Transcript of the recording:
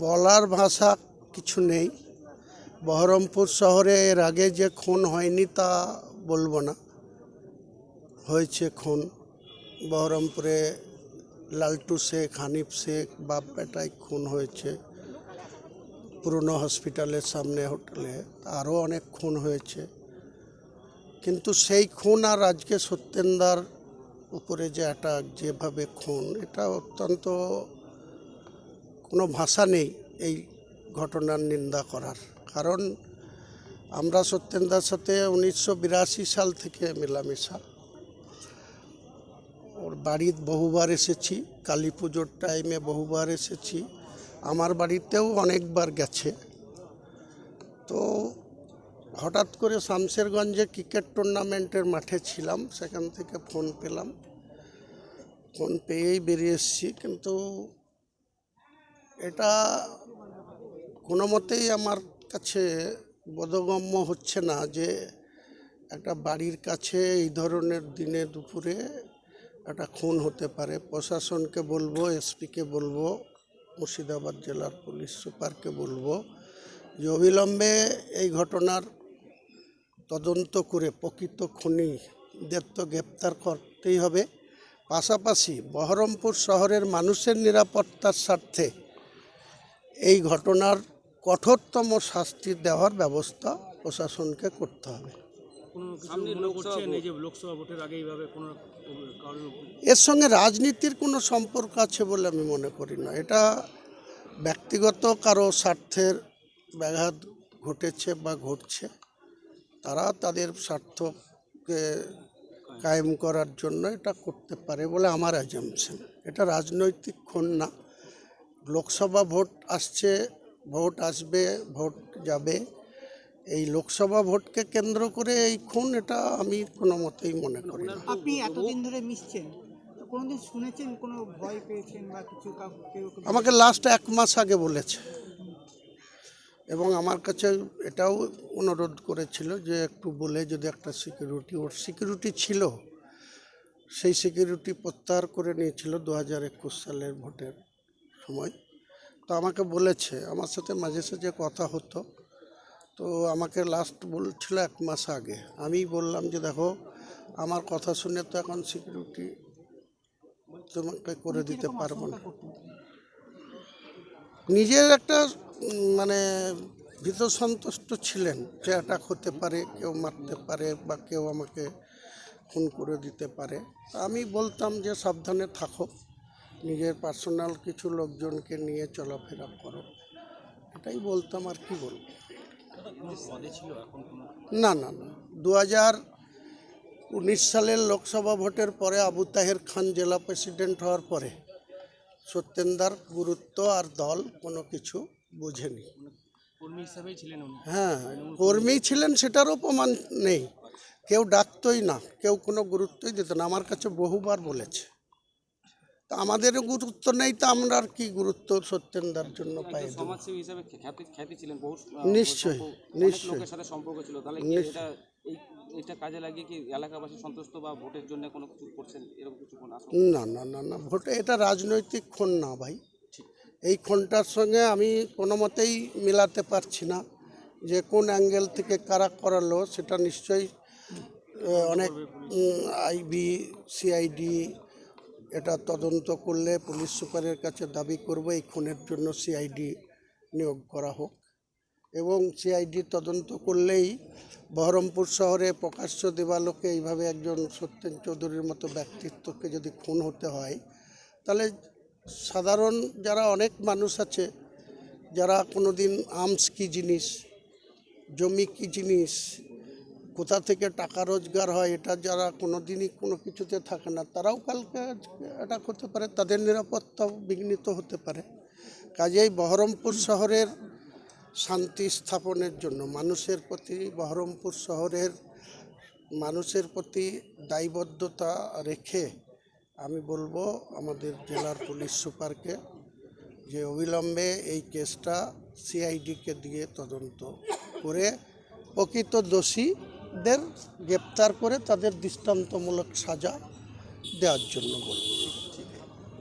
বলার ভাষা কিছু নেই। বহরমপুর শহরে এর আগে যে খুন হয়নি তা বলব না। হয়েছে খুন। বহরমপুরে লালটু শেখ, হানিফ শেখ, বাপ বেটায় খুন হয়েছে। পুরনো হসপিটালের সামনে হোটেলে আরও অনেক খুন হয়েছে। কিন্তু সেই খুন আর আজকে সত্যেন্দার উপরে যে অ্যাটাক, যেভাবে খুন, এটা অত্যন্ত কোনো ভাষা নেই এই ঘটনার নিন্দা করার। কারণ আমরা সত্যেন্দার সাথে উনিশশো বিরাশি সাল থেকে মেলামেশা। ওর বাড়ির বহুবার এসেছি, কালী পুজোর টাইমে বহুবার এসেছি। আমার বাড়িতেও অনেকবার গেছে। তো হঠাৎ করে শামশেরগঞ্জে ক্রিকেট টুর্নামেন্টের মাঠে ছিলাম, সেখান থেকে ফোন পেলাম। ফোন পেয়েই বেরিয়ে এসেছি, কিন্তু এটা কোনো মতেই আমার কাছে বোধগম্য হচ্ছে না যে একটা বাড়ির কাছে এই ধরনের দিনে দুপুরে একটা খুন হতে পারে। প্রশাসনকে বলব, এসপিকে বলব, মুর্শিদাবাদ জেলার পুলিশ সুপারকে বলব যে অবিলম্বে এই ঘটনার তদন্ত করে প্রকৃত খুনিদের তো গ্রেপ্তার করতেই হবে। পাশাপাশি বহরমপুর শহরের মানুষের নিরাপত্তার স্বার্থে এই ঘটনার কঠোরতম শাস্তি দেওয়ার ব্যবস্থা প্রশাসনকে করতে হবে। এর সঙ্গে রাজনীতির কোনো সম্পর্ক আছে বলে আমি মনে করি না। এটা ব্যক্তিগত কারও স্বার্থের ব্যাঘাত ঘটেছে বা ঘটছে তারা তাদের স্বার্থকে কায়েম করার জন্য এটা করতে পারে বলে আমার অ্যাজামশন এটা রাজনৈতিক ক্ষণ না। লোকসভা ভোট আসছে ভোট আসবে ভোট যাবে। এই লোকসভা ভোটকে কেন্দ্র করে এই খুন এটা আমি কোনো মতেই মনে করি না। আপনি এতদিন ধরে মিশছেন কোনোদিন শুনেছেন কোনো ভয় পেয়েছেন বা কিছু আমাকে লাস্ট এক মাস আগে বলেছে। এবং আমার কাছে এটাও অনুরোধ করেছিল যে একটু বলে যদি একটা সিকিউরিটি ওর সিকিউরিটি ছিল সেই সিকিউরিটি প্রত্যাহার করে নিয়েছিল দু হাজার একুশ সালের ভোটের। সময়। তো আমাকে বলেছে, আমার সাথে মাঝে সাঝে কথা হতো। তো আমাকে লাস্ট বলছিল এক মাস আগে। আমি বললাম যে, দেখো, আমার কথা শুনে তো এখন সিকিউরিটি তোমাকে করে দিতে পারব না। নিজের একটা মানে ভীত সন্তুষ্ট ছিলেন যে অ্যাটাক হতে পারে, কেউ মারতে পারে বা কেউ আমাকে খুন করে দিতে পারে। আমি বলতাম যে, সাবধানে থাকো। নিজের পার্সোনাল কিছু লোকজনকে নিয়ে চলাফেরা করো। এটাই বলতাম আর কি বলব। না না না। দু হাজার উনিশ সালের লোকসভা ভোটের পরে আবু তাহের খান জেলা প্রেসিডেন্ট হওয়ার পরে সত্যেন্দার গুরুত্ব আর দল কোনো কিছু বুঝেনি। হ্যাঁ কর্মী ছিলেন সেটারও প্রমাণ নেই। কেউ ডাকতই না কেউ কোনো গুরুত্বই দিত না। আমার কাছে বহুবার বলেছে। তা আমাদেরও গুরুত্ব নেই তো আমরা আর কি গুরুত্ব সত্যেন্দার জন্য পাই। সমাজসেবী হিসেবে খ্যাতি খ্যাতি ছিলেন বহু নিশ্চয়ই, সম্পর্ক- নিশ্চয়ই। লোকের সাথে সম্পর্ক ছিল। তাহলে এটা এই এটা কাজে লাগিয়ে কি এলাকাবাসী সন্তুষ্ট বা ভোটের জন্য কোনো কিছু করছেন? এরকম কিছু না না না না ভোটে এটা রাজনৈতিক ক্ষণ না ভাই। এই ক্ষণটার সঙ্গে আমি কোনো মতেই মেলাতে পারছি না যে কোন অ্যাঙ্গেল থেকে কারা করালো সেটা নিশ্চয়ই অনেক আইবি সিআইডি এটা তদন্ত করলে পুলিশ সুপারের কাছে দাবি করব, এই খুনের জন্য সিআইডি নিয়োগ করা হোক। এবং সিআইডি তদন্ত করলেই বহরমপুর শহরে প্রকাশ্য দেবালোকে এইভাবে একজন সত্যেন চৌধুরীর মতো ব্যক্তিত্বকে যদি খুন হতে হয়, তাহলে সাধারণ যারা অনেক মানুষ আছে, যারা কোনো দিন আর্মস কী জিনিস, জমি কী জিনিস কোথা থেকে টাকা রোজগার হয়, এটা যারা কোনো দিনই কোনো কিছুতে থাকে না, তারাও কালকে এটা করতে পারে, তাদের নিরাপত্তাও বিঘ্নিত হতে পারে। কাজেই বহরমপুর শহরের শান্তি স্থাপনের জন্য, মানুষের প্রতি বহরমপুর শহরের মানুষের প্রতি দায়বদ্ধতা রেখে আমি বলব আমাদের জেলার পুলিশ সুপারকে যে অবিলম্বে এই কেসটা সিআইডিকে দিয়ে তদন্ত করে প্রকৃত দোষীদের গ্রেপ্তার করে তাদের দৃষ্টান্তমূলক সাজা দেওয়ার জন্য বলব।